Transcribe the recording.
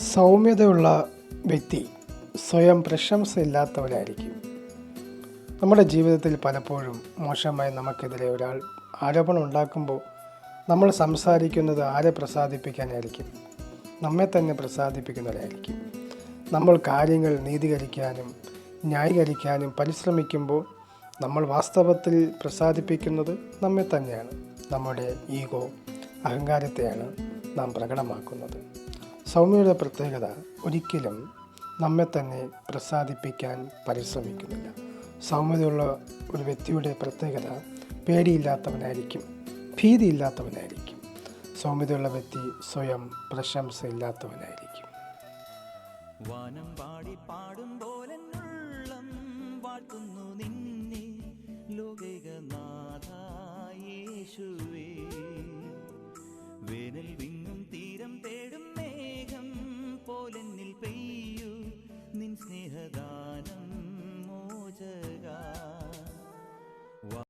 സൗമ്യതയുള്ള വ്യക്തി സ്വയം പ്രശംസ ഇല്ലാത്തവരായിരിക്കും നമ്മുടെ ജീവിതത്തിൽ പലപ്പോഴും മോശമായി നമുക്കെതിരെ ഒരാൾ ആരോപണം ഉണ്ടാക്കുമ്പോൾ നമ്മൾ സംസാരിക്കുന്നത് ആരെ പ്രസാദിപ്പിക്കാനായിരിക്കും? നമ്മെ തന്നെ പ്രസാദിപ്പിക്കുന്നവരായിരിക്കും. നമ്മൾ കാര്യങ്ങൾ നീതീകരിക്കാനും ന്യായീകരിക്കാനും പരിശ്രമിക്കുമ്പോൾ നമ്മൾ വാസ്തവത്തിൽ പ്രസാദിപ്പിക്കുന്നത് നമ്മെ തന്നെയാണ്. നമ്മുടെ ഈഗോ അഹങ്കാരത്തെയാണ് നാം പ്രകടമാക്കുന്നത്. സൗമ്യയുടെ പ്രത്യേകത ഒരിക്കലും നമ്മെ തന്നെ പ്രസാദിപ്പിക്കാൻ പരിശ്രമിക്കുന്നില്ല. സൗമ്യതയുള്ള ഒരു വ്യക്തിയുടെ പ്രത്യേകത പേടിയില്ലാത്തവനായിരിക്കും ഭീതിയില്ലാത്തവനായിരിക്കും. സൗമ്യതയുള്ള വ്യക്തി സ്വയം പ്രശംസയില്ലാത്തവനായിരിക്കും. വാനം പാടി പാടും വാഴ്ത്തുന്നു നിന്നെ ലോകനാഥായേശുവേ വേനൽ